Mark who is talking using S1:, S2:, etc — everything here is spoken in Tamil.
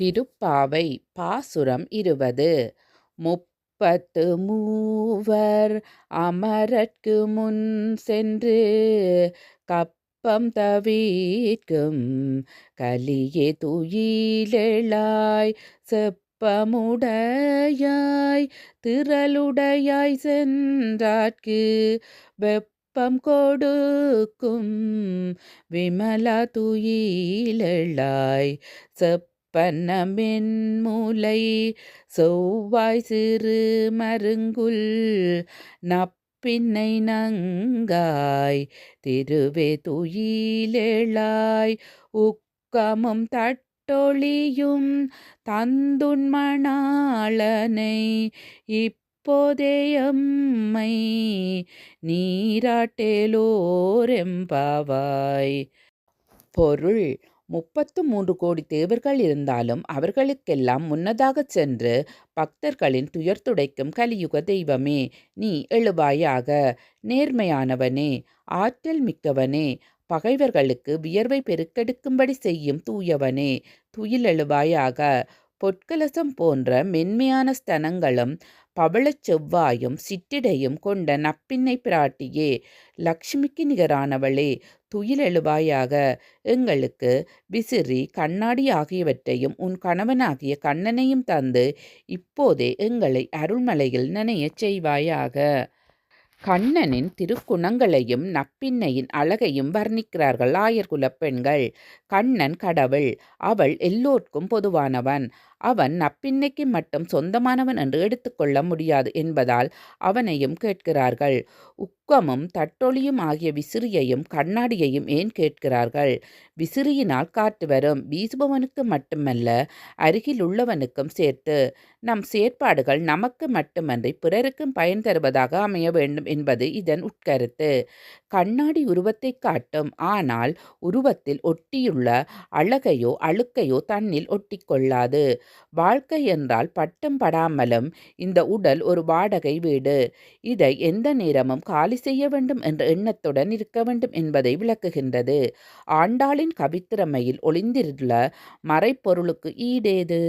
S1: திருப்பாவை பாசுரம் இருபது முப்பத்து மூவர் அமரற்கு முன் சென்று கப்பம் தவிர்க்கும் கலியே துயிலெழாய் செப்பமுடையாய் திரளுடையாய் சென்றாற்கு வெப்பம் கொடுக்கும் விமலா துயிலெழாய் செப்பனமென் மூலை செவ்வாய் சிறு மருங்குல் நப்பின்னை நங்காய் திருவே துயிலேளாய் உக்கமும் தட்டொழியும் தந்துண்மணாளனை இப்போதேயம்மை நீராட்டேலோரெம்பாவாய். பொருள் முப்பத்து மூன்று கோடி தேவர்கள் இருந்தாலும் அவர்களுக்கெல்லாம் முன்னதாகச் சென்று பக்தர்களின் துயர் துடைக்கும் கலியுக தெய்வமே நீ எழுவாயாக. நேர்மையானவனே ஆற்றல் மிக்கவனே பகைவர்களுக்கு வியர்வை பெருக்கெடுக்கும்படி செய்யும் தூயவனே துயில் எழுவாயாக. பொற்கலசம் போன்ற மென்மையான ஸ்தனங்களும் பவளச் செவ்வாயும் சிற்றிடையும் கொண்ட நப்பின்னை பிராட்டியே லக்ஷ்மிக்கு நிகரானவளே துயிலெழுவாயாக எங்களுக்கு விசிறி கண்ணாடி ஆகியவற்றையும் உன் கணவனாகிய கண்ணனையும் தந்து இப்போதே எங்களை அருள்மலையில் நனையச் செய்வாயாக. கண்ணனின் திருக்குணங்களையும் நப்பின்னையின் அழகையும் வர்ணிக்கிறார்கள் ஆயர்குலப் பெண்கள். கண்ணன் கடவுள் அவள் எல்லோர்க்கும் பொதுவானவன். அவன் நப்பின்னைக்கு மட்டும் சொந்தமானவன் என்று எடுத்துக்கொள்ள முடியாது என்பதால் அவனையும் கேட்கிறார்கள். உக்கமும் தட்டொலியும் ஆகிய விசிறியையும் கண்ணாடியையும் ஏன் கேட்கிறார்கள்? விசிறியினால் காற்று வரும். வீசுபவனுக்கு மட்டுமல்ல அருகில் உள்ளவனுக்கும் சேர்த்து. நம் செயற்பாடுகள் நமக்கு மட்டுமன்றி பிறருக்கும் பயன் தருவதாக அமைய வேண்டும் என்பது இதன் உட்கருத்து. கண்ணாடி உருவத்தை காட்டும். ஆனால் உருவத்தில் ஒட்டியுள்ள அழகையோ அழுக்கையோ தன்னில் ஒட்டிக்கொள்ளாது வாழ்க்கை என்றால் பட்டம் படாமலும் இந்த உடல் ஒரு வாடகை வீடு. இதை எந்த நேரமும் காலி செய்ய வேண்டும் என்ற எண்ணத்துடன் இருக்க வேண்டும் என்பதை விளக்குகின்றது. ஆண்டாளின் கவித்திறமையில் ஒளிந்திருந்த மறைப்பொருளுக்கு ஈடேது?